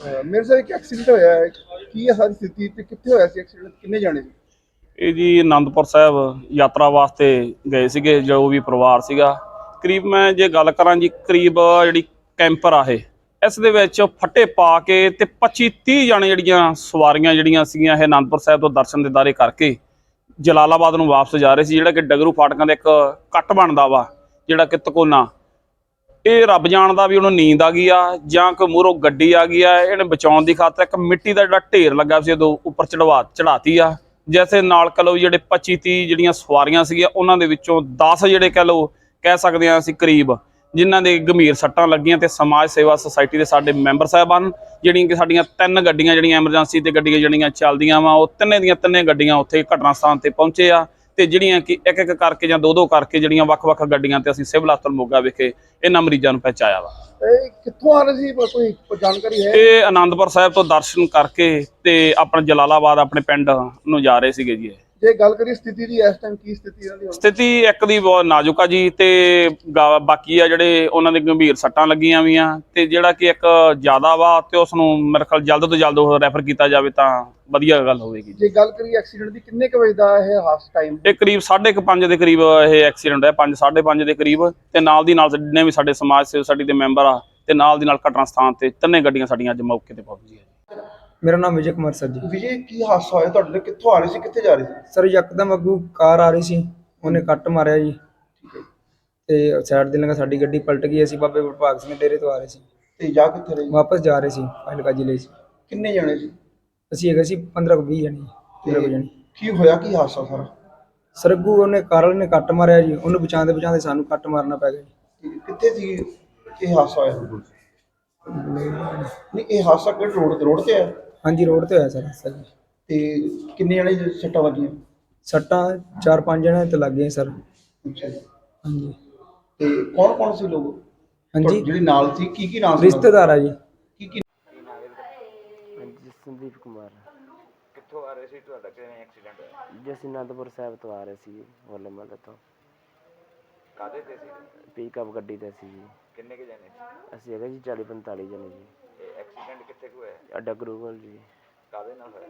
ਮੇਰੇ ਸਾਹ ਇੱਕ ਐਕਸੀਡੈਂਟ ਹੋਇਆ ਹੈ। ਕੀ ਹੈ ਸਾਰੀ ਸਥਿਤੀ ਤੇ ਕਿੱਥੇ ਹੋਇਆ ਸੀ ਐਕਸੀਡੈਂਟ ਕਿੰਨੇ ਜਾਣੇ ਸੀ? ਇਹ ਜੀ ਆਨੰਦਪੁਰ ਸਾਹਿਬ ਯਾਤਰਾ ਵਾਸਤੇ ਗਏ ਸੀਗੇ, ਜੋ ਵੀ ਪਰਿਵਾਰ ਸੀਗਾ। ਕਰੀਬ ਮੈਂ ਜੇ ਗੱਲ ਕਰਾਂ ਜੀ, ਕਰੀਬ ਜਿਹੜੀ ਕੈਂਪਰ ਆ ਇਹ, ਇਸ ਦੇ ਵਿੱਚ ਫੱਟੇ ਪਾ ਕੇ ਤੇ 25 30 ਜਾਣੇ ਜਿਹੜੀਆਂ ਸਵਾਰੀਆਂ ਜਿਹੜੀਆਂ ਸੀਗੀਆਂ ਇਹ ਆਨੰਦਪੁਰ ਸਾਹਿਬ ਤੋਂ ਦਰਸ਼ਨ ਦਿਦਾਰੇ ਕਰਕੇ ਜਲਾਲਾਬਾਦ ਨੂੰ ਵਾਪਸ ਜਾ ਰਹੇ ਸੀ, ਜਿਹੜਾ ਕਿ ਡਗਰੂ ਫਾਟਕਾਂ ਦਾ ਇੱਕ ਕੱਟ ਬਣਦਾ ਵਾ, ਜਿਹੜਾ ਕਿ ਤਕੋਨਾ ਇਹ ਰੱਬ ਜਾਣਦਾ ਵੀ ਉਹਨੂੰ ਨੀਂਦ ਆ ਗਈ ਆ, ਜਾਂ ਕੋਈ ਮੂਹਰੋਂ ਗੱਡੀ ਆ ਗਈ ਆ, ਇਹਨੇ ਬਚਾਉਣ ਦੀ ਖਾਤਰ ਇੱਕ ਮਿੱਟੀ ਦਾ ਜਿਹੜਾ ਢੇਰ ਲੱਗਾ ਸੀ ਉਦੋਂ ਉੱਪਰ ਚੜਵਾ ਚੜਾਤੀ ਆ। ਜੈਸੇ ਨਾਲ ਕਹ ਲਓ ਜਿਹੜੇ 25 30 ਜਿਹੜੀਆਂ ਸਵਾਰੀਆਂ ਸੀਗੀਆਂ, ਉਹਨਾਂ ਦੇ ਵਿੱਚੋਂ 10 ਜਿਹੜੇ ਕਹ ਲਓ, ਕਹਿ ਸਕਦੇ ਆ ਅਸੀਂ ਕਰੀਬ, ਜਿਨ੍ਹਾਂ ਦੇ ਗੰਭੀਰ ਸੱਟਾਂ ਲੱਗੀਆਂ ਤੇ ਸਮਾਜ ਸੇਵਾ ਸੁਸਾਇਟੀ ਦੇ ਸਾਡੇ ਮੈਂਬਰ ਸਾਹਿਬਾਨ, ਜਿਹੜੀਆਂ ਕਿ ਸਾਡੀਆਂ ਤਿੰਨ ਗੱਡੀਆਂ ਜਿਹੜੀਆਂ ਐਮਰਜੈਂਸੀ ਤੇ ਗੱਡੀਆਂ ਜਿਹੜੀਆਂ ਚੱਲਦੀਆਂ ਵਾ, ਉਹ ਤਿੰਨੇ ਦੀਆਂ ਤਿੰਨੇ ਗੱਡੀਆਂ ਉੱਥੇ ਘਟਨਾ ਸਥਾਨ ਤੇ ਪਹੁੰਚੇ ਆ। ਤੇ ਜਿਹੜੀਆਂ ਕਿ ਇੱਕ ਇੱਕ ਕਰਕੇ ਜਾਂ ਦੋ ਦੋ ਕਰਕੇ ਜਿਹੜੀਆਂ ਵੱਖ-ਵੱਖ ਗੱਡੀਆਂ ਤੇ ਅਸੀਂ ਸਿਵਲ ਹਸਪਤਾਲ ਮੋਗਾ ਵਿਖੇ ਇਹਨਾਂ ਮਰੀਜ਼ਾਂ ਨੂੰ ਪਹੁੰਚਾਇਆ ਵਾ। ਇਹ ਕਿੱਥੋਂ ਆ ਰਹੇ ਸੀ? ਕੋਈ ਕੋਈ ਜਾਣਕਾਰੀ ਹੈ? ਇਹ ਆਨੰਦਪੁਰ ਸਾਹਿਬ ਤੋਂ ਦਰਸ਼ਨ ਕਰਕੇ ਤੇ ਆਪਣਾ ਜਲਾਲਾਬਾਦ ਆਪਣੇ ਪਿੰਡ ਨੂੰ ਜਾ ਰਹੇ ਸੀਗੇ ਜੀ ਇਹ। ਜੇ ਗੱਲ ਕਰੀਏ ਸਥਿਤੀ ਦੀ ਇਸ ਟਾਈਮ ਕੀ ਸਥਿਤੀ ਇਹਨਾਂ ਦੀ? ਸਥਿਤੀ ਇੱਕ ਦੀ ਬਹੁਤ ਨਾਜ਼ੁਕ ਆ ਜੀ ਤੇ ਬਾਕੀ ਆ ਜਿਹੜੇ ਉਹਨਾਂ ਦੇ ਗੰਭੀਰ ਸੱਟਾਂ ਲੱਗੀਆਂ ਵੀਆਂ ਤੇ ਜਿਹੜਾ ਕਿ ਇੱਕ ਜ਼ਿਆਦਾ ਵਾ ਤੇ ਉਸ ਨੂੰ ਮੇਰੇ ਖਿਆਲ ਜਲਦ ਤੋਂ ਜਲਦ ਉਹ ਰੈਫਰ ਕੀਤਾ ਜਾਵੇ ਤਾਂ ਵਧੀਆ ਗੱਲ ਹੋਵੇਗੀ। ਜੇ ਗੱਲ ਕਰੀਏ ਐਕਸੀਡੈਂਟ ਦੀ ਕਿੰਨੇ ਕੁ ਵਜੇ ਦਾ ਇਹ ਹਾਸ ਟਾਈਮ ਇਹ ਕਰੀਬ 5:30 ਦੇ ਕਰੀਬ ਇਹ ਐਕਸੀਡੈਂਟ ਹੈ 5:30 ਦੇ ਕਰੀਬ। ਤੇ ਨਾਲ ਦੀ ਨਾਲ ਜਿੰਨੇ ਵੀ ਸਾਡੇ ਸਮਾਜ ਸੇਵ ਸਾਡੀ ਦੇ ਮੈਂਬਰ ਆ ਤੇ ਨਾਲ ਦੀ ਨਾਲ ਘਟਨਾ ਸਥਾਨ ਤੇ ਤਿੰਨੇ ਗੱਡੀਆਂ ਸਾਡੀਆਂ ਅੱਜ ਮੌਕੇ ਤੇ ਪਹੁੰਚ ਗਈਆਂ ਮੇਰਾ ਨਾਮ ਵਿਜੇ ਕੁਮਾਰ ਸਰ ਜੀ। ਵਿਜੇ ਕੀ ਹਾਦਸਾ ਹੋਇਆ ਤੁਹਾਡੇ ਨਾਲ? ਕਿੱਥੋਂ ਆ ਰਹੇ ਸੀ? ਕਿੱਥੇ ਜਾ ਰਹੇ ਸੀ? ਸਰ ਯਕਦਮ ਅੱਗੂ ਕਾਰ ਆ ਰਹੀ ਸੀ। ਉਹਨੇ ਕੱਟ ਮਾਰਿਆ ਜੀ। ਤੇ ਸਾਈਡ ਦੇ ਲੰਗਾ ਸਾਡੀ ਗੱਡੀ ਪਲਟ ਗਈ। ਅਸੀਂ ਬਾਬੇ ਵਿਭਾਗ ਸਿੰਘ ਡੇਰੇ ਤੋਂ ਆ ਰਹੇ ਸੀ। ਤੇ ਜਾ ਕਿੱਥੇ ਰਹੇ? ਵਾਪਸ ਜਾ ਰਹੇ ਸੀ ਫਾਜ਼ਿਲਕਾ ਜ਼ਿਲ੍ਹੇ 'ਚ। ਕਿੰਨੇ ਜਾਣੇ ਸੀ? ਅਸੀਂ ਹੈਗੇ ਸੀ 15 ਕੁ 20 ਜਣੇ ਤੇਰਾਂ ਕੁ ਜਣੇ। ਕੀ ਹੋਇਆ ਕੀ ਹਾਦਸਾ ਸਾਰਾ? ਸਰ ਅੱਗੂ ਉਹਨੇ ਕਾਰ ਵਾਲੇ ਨੇ ਕੱਟ ਮਾਰਿਆ ਜੀ ਉਹਨੂੰ ਬਚਾਉਂਦੇ ਬਚਾਉਂਦੇ ਸਾਨੂੰ ਕੱਟ ਮਾਰਨਾ ਪੈ ਗਿਆ ਜੀ। ਤੇ ਕਿੱਥੇ ਸੀ? ਇਹ ਹਾਦਸਾ ਹੋਇਆ? ਨਹੀਂ ਇਹ ਹਾਦਸਾ ਕਿਹੜੇ ਰੋਡ ਤੇ ਰੋਡ ਤੇ ਹੈ ਹਾਂਜੀ ਰੋਡ ਤੇ ਹੋਇਆ ਸਰ ਸਰ ਜੀ। ਤੇ ਕਿੰਨੇ ਜਾਣੇ ਦੀ ਸੱਟਾਂ ਵੱਜੀਆਂ ਸੱਟਾਂ ਚਾਰ ਪੰਜ ਜਣੇ ਤੇ ਲੱਗ ਗਏ ਸਰ। ਅੱਛਾ ਜੀ। ਹਾਂਜੀ। ਤੇ ਕੌਣ ਕੌਣ ਸੀ ਲੋਕ? ਹਾਂਜੀ। ਜਿਹੜੇ ਨਾਲ ਸੀ ਕੀ ਕੀ ਨਾਮ ਸੀ ਉਹਨਾਂ ਦਾ? ਰਿਸ਼ਤੇਦਾਰ ਆ ਜੀ। ਸੰਦੀਪ ਕੁਮਾਰ। ਕਿੱਥੋਂ ਆ ਰਹੇ ਸੀ ਤੁਹਾਡਾ? ਕਿਵੇਂ ਐਕਸੀਡੈਂਟ ਹੋਇਆ? ਜੀ ਅਸੀਂ ਅਨੰਦਪੁਰ ਸਾਹਿਬ ਤੋਂ ਆ ਰਹੇ ਸੀ ਹੋਲੇ ਮਹੱਲੇ ਤੋਂ। ਕਾਦੇ ਤੇ ਸੀ? ਪਿਕਅਪ ਗੱਡੀ ਤੇ ਸੀ ਜੀ। ਕਿੰਨੇ ਕੇ ਜਾਣੇ ਸੀ? ਅਸੀਂ ਹੈਗੇ ਜੀ 40 45 ਜਣੇ ਜੀ। ਇਹ ਐਕਸੀਡੈਂਟ ਕਿੱਥੇ ਕੁ ਹੋਇਆ? ਅੱਡਾ ਗਰੂਵਲ ਜੀ। ਕਾਦੇ ਨਾਲ ਹੋਇਆ?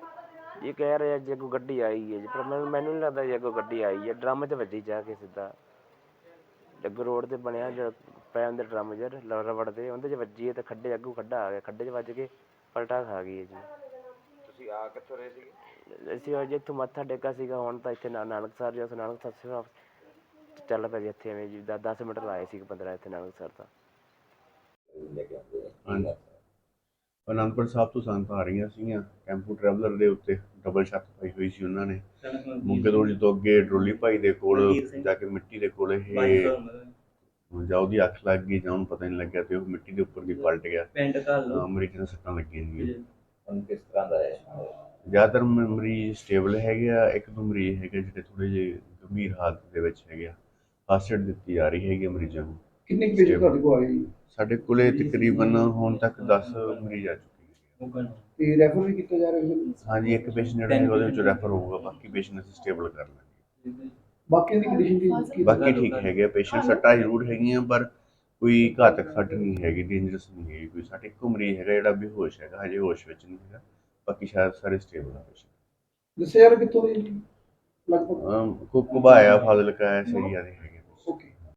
ਇਹ ਕਹਿ ਰਹੇ ਜੇ ਕੋਈ ਗੱਡੀ ਆਈ ਹੈ ਜੀ ਪਰ ਮੈਨੂੰ ਮੈਨੂੰ ਨਹੀਂ ਲੱਗਦਾ ਜੇ ਕੋਈ ਗੱਡੀ ਆਈ ਹੈ ਡਰਮ 'ਚ ਵੱਜੀ ਜਾ ਕੇ ਸਿੱਧਾ। ਅੱਗੋਂ ਰੋਡ ਤੇ ਬਣਿਆ ਜਿਹੜਾ ਪੈ ਹੁੰਦੇ ਡਰਮ ਜਰ ਰਬੜ ਦੇ ਉਹਦੇ 'ਚ ਵੱਜੀ ਹੈ ਤੇ ਖੱਡੇ ਅੱਗੋਂ ਖੱਡਾ ਆ ਗਿਆ ਖੱਡੇ 'ਚ ਵੱਜ ਕੇ ਪਲਟਾ ਖਾ ਗਈ ਹੈ ਜੀ। ਆ ਕਿੱਥੋਂ ਰਹੇ ਸੀਗੇ? ਅਸੀਂ ਅੱਜ ਇੱਥੋਂ ਮੱਥਾ ਟੇਕਾ ਸੀਗਾ ਹੁਣ ਤਾਂ ਇੱਥੇ ਨਾ- ਨਾਨਕਸਰ ਜਿਹਾ ਨਾਨਕਸਰ ਸਿਵਾ ਚੱਲ ਪਿਆ ਜੀ ਇੱਥੇ ਐਵੇਂ ਜੀ 10 ਮਿੰਟ ਲਾਏ ਸੀ 15 ਇੱਥੇ ਨਾਨਕਸਰ ਤਾਂ। ਹਾਂਜੀ। ਅਨੰਦਪੁਰ ਸਾਹਿਬ ਤੋਂ ਸੰਗਤਾਂ ਆ ਰਹੀਆਂ ਸੀਗੀਆਂ ਟੈਂਪੂ ਟਰੈਵਲਰ ਦੇ ਉੱਤੇ ਡਬਲ ਛੱਤ ਪਾਈ ਹੋਈ ਸੀ ਉਹਨਾਂ ਨੇ। ਮੁੱਗੇ ਤੋਂ ਜਦੋਂ ਅੱਗੇ ਡਰੋਲੀ ਭਾਈ ਦੇ ਕੋਲ ਜਾ ਕੇ ਮਿੱਟੀ ਦੇ ਕੋਲ ਇਹ ਜਾਂ ਉਹਦੀ ਅੱਖ ਲੱਗ ਗਈ ਜਾਂ ਉਹਨੂੰ ਪਤਾ ਨਹੀਂ ਲੱਗਿਆ ਤੇ ਉਹ ਮਿੱਟੀ ਦੇ ਉੱਪਰ ਦੀ ਪਲਟ ਗਿਆ। ਪਿੰਡ ਘਰ। ਤਾਂ ਮਰੀਜ਼ ਨੂੰ ਸੱਟਾਂ ਲੱਗੀਆਂ ਨੇ ਹੁਣ ਕਿਸ ਤਰ੍ਹਾਂ ਦਾ ਹੈ? ਜ਼ਿਆਦਾਤਰ ਮਰੀਜ਼ ਸਟੇਬਲ ਹੈਗੇ ਆ ਇੱਕ ਦੋ ਮਰੀਜ਼ ਹੈਗੇ ਜਿਹੜੇ ਥੋੜੇ ਜਿਹੇ ਗੰਭੀਰ ਹਾਲਤ ਦੇ ਵਿੱਚ ਹੈਗੇ ਆ। ਫਸਟ ਦਿੱਤੀ ਜਾ ਰਹੀ ਹੈਗੀ ਮਰੀਜ਼ਾਂ ਨੂੰ। ਕਿੰਨੇ ਕੁ ਪੇਸ਼ੈਂਟ ਤੁਹਾਡੇ ਕੋਲ ਆਏ? ਸਾਡੇ ਕੋਲੇ ਤਕਰੀਬਨ ਹੁਣ ਤੱਕ 10 ਮਰੀਜ਼ ਆ ਚੁੱਕੇ ਹੈ ਤੇ ਰੈਫਰ ਵੀ ਕੀਤਾ ਜਾ ਰਿਹਾ ਹੈ ਹਾਂਜੀ ਇੱਕ ਪੇਸ਼ੈਂਟ ਜਿਹੜਾ ਉਹਦੇ ਵਿੱਚ ਰੈਫਰ ਹੋਊਗਾ ਬਾਕੀ ਪੇਸ਼ੈਂਟ ਅਸੀਂ ਸਟੇਬਲ ਕਰ ਲਾਂਗੇ। ਬਾਕੀਆਂ ਦੀ ਕੰਡੀਸ਼ਨ ਦੀ ਕੀ ਬਾਕੀ ਠੀਕ ਹੈਗੇ ਪੇਸ਼ੈਂਟ ਸੱਟਾਂ ਜ਼ਰੂਰ ਹੈਗੀਆਂ ਪਰ ਕੋਈ ਘਾਤਕ ਸੱਟ ਨਹੀਂ ਹੈਗੀ ਡੇਂਜਰਸ ਨਹੀਂ ਹੈਗੀ ਕੋਈ ਸਾਡੇ ਇੱਕੋ ਮਰੀਜ਼ ਹੈਗਾ ਜਿਹੜਾ ਬੇਹੋਸ਼ ਹੈਗਾ ਹਜੇ ਹੋਸ਼ ਵਿੱਚ ਨਹੀਂ ਹੈਗਾ। ਬਾਕੀ ਸ਼ਾਇਦ ਸਾਰੇ ਸਟੇਬਲ ਆ ਪੇਸ਼ੈਂਟ ਦੱਸਿਆ ਯਾਰ ਕਿੱਥੋਂ ਦੇ? ਲਗਭਗ। ਕੋ ਕੁਬਾਇਆ ਫਾਜ਼ਿਲਕਾ ਹੀ ਆ ਰਹੇ ਹੈਗੇ